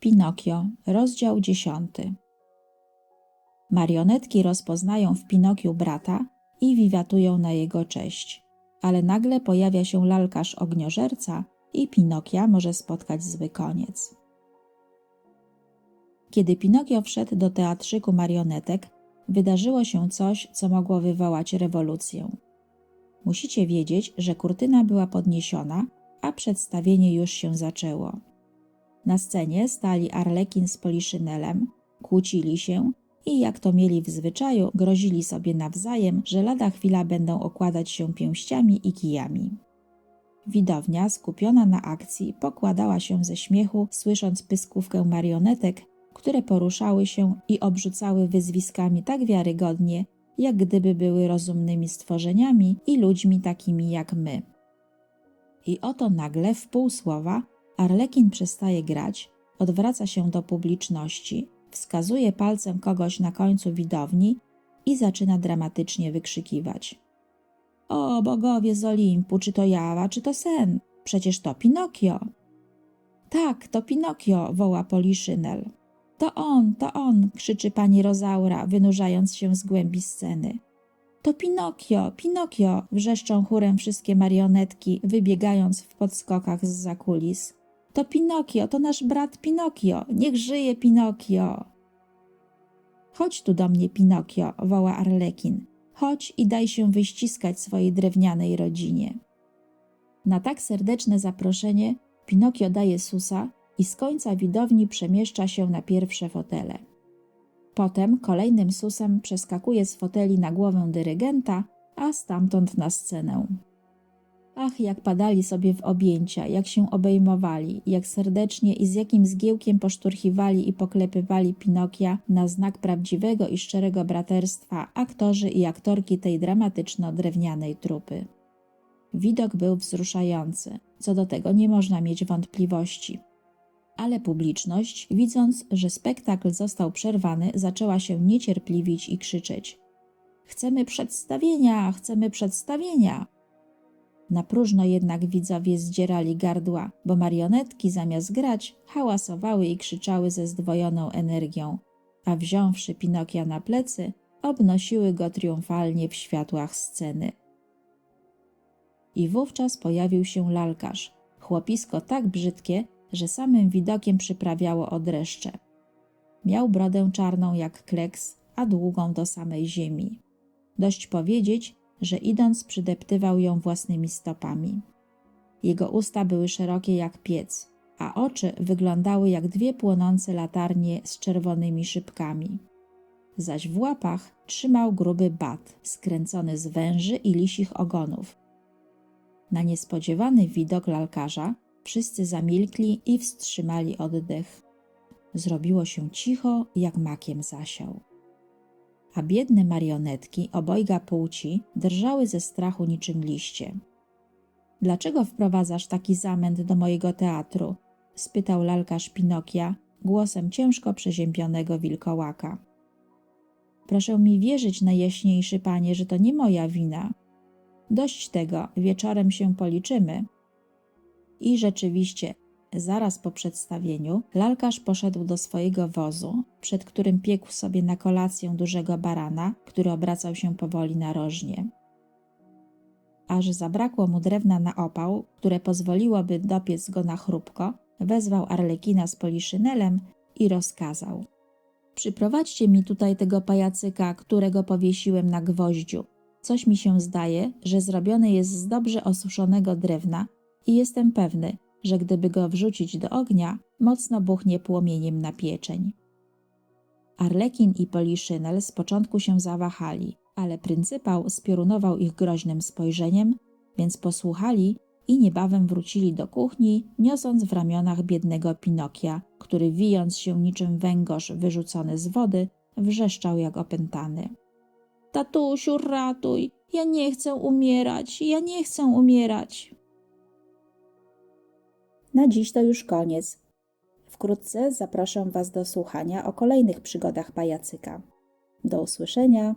Pinokio, rozdział dziesiąty. Marionetki rozpoznają w Pinokiu brata i wiwatują na jego cześć. Ale nagle pojawia się lalkarz ogniożerca i Pinokia może spotkać zły koniec. Kiedy Pinokio wszedł do teatrzyku marionetek, wydarzyło się coś, co mogło wywołać rewolucję. Musicie wiedzieć, że kurtyna była podniesiona, a przedstawienie już się zaczęło. Na scenie stali Arlekin z Poliszynelem, kłócili się i jak to mieli w zwyczaju, grozili sobie nawzajem, że lada chwila będą okładać się pięściami i kijami. Widownia, skupiona na akcji, pokładała się ze śmiechu, słysząc pyskówkę marionetek, które poruszały się i obrzucały wyzwiskami tak wiarygodnie, jak gdyby były rozumnymi stworzeniami i ludźmi takimi jak my. I oto nagle, w pół słowa, Arlekin przestaje grać, odwraca się do publiczności, wskazuje palcem kogoś na końcu widowni i zaczyna dramatycznie wykrzykiwać. O, bogowie z Olimpu, czy to jawa, czy to sen? Przecież to Pinokio. Tak, to Pinokio, woła Poliszynel. To on, to on, krzyczy pani Rozaura, wynurzając się z głębi sceny. To Pinokio, Pinokio, wrzeszczą chórem wszystkie marionetki, wybiegając w podskokach z za kulis. To Pinokio, to nasz brat Pinokio, niech żyje Pinokio. Chodź tu do mnie, Pinokio, woła Arlekin. Chodź i daj się wyściskać swojej drewnianej rodzinie. Na tak serdeczne zaproszenie Pinokio daje susa i z końca widowni przemieszcza się na pierwsze fotele. Potem kolejnym susem przeskakuje z foteli na głowę dyrygenta, a stamtąd na scenę. Ach, jak padali sobie w objęcia, jak się obejmowali, jak serdecznie i z jakim zgiełkiem poszturchiwali i poklepywali Pinokia na znak prawdziwego i szczerego braterstwa aktorzy i aktorki tej dramatyczno-drewnianej trupy. Widok był wzruszający, co do tego nie można mieć wątpliwości. Ale publiczność, widząc, że spektakl został przerwany, zaczęła się niecierpliwić i krzyczeć: Chcemy przedstawienia, chcemy przedstawienia! Na próżno jednak widzowie zdzierali gardła, bo marionetki zamiast grać hałasowały i krzyczały ze zdwojoną energią, a wziąwszy Pinokia na plecy, obnosiły go triumfalnie w światłach sceny. I wówczas pojawił się lalkarz, chłopisko tak brzydkie, że samym widokiem przyprawiało o dreszcze. Miał brodę czarną jak kleks, a długą do samej ziemi. Dość powiedzieć, że idąc przydeptywał ją własnymi stopami. Jego usta były szerokie jak piec, a oczy wyglądały jak dwie płonące latarnie z czerwonymi szybkami. Zaś w łapach trzymał gruby bat, skręcony z węży i lisich ogonów. Na niespodziewany widok lalkarza wszyscy zamilkli i wstrzymali oddech. Zrobiło się cicho, jak makiem zasiał a biedne marionetki obojga płci drżały ze strachu niczym liście. Dlaczego wprowadzasz taki zamęt do mojego teatru? spytał lalkarz Pinokia głosem ciężko przeziębionego wilkołaka. Proszę mi wierzyć, najjaśniejszy panie, że to nie moja wina. Dość tego, wieczorem się policzymy. I rzeczywiście, Zaraz po przedstawieniu lalkarz poszedł do swojego wozu, przed którym piekł sobie na kolację dużego barana, który obracał się powoli narożnie. Aż zabrakło mu drewna na opał, które pozwoliłoby dopiec go na chrupko, wezwał Arlekina z Poliszynelem i rozkazał. Przyprowadźcie mi tutaj tego pajacyka, którego powiesiłem na gwoździu. Coś mi się zdaje, że zrobiony jest z dobrze osuszonego drewna i jestem pewny, że gdyby go wrzucić do ognia, mocno buchnie płomieniem na pieczeń. Arlekin i Poliszynel z początku się zawahali, ale pryncypał spiorunował ich groźnym spojrzeniem, więc posłuchali i niebawem wrócili do kuchni, niosąc w ramionach biednego Pinokia, który wijąc się niczym węgorz wyrzucony z wody, wrzeszczał jak opętany. Tatusiu, ratuj! Ja nie chcę umierać! Ja nie chcę umierać! Na dziś to już koniec. Wkrótce zapraszam Was do słuchania o kolejnych przygodach pajacyka. Do usłyszenia.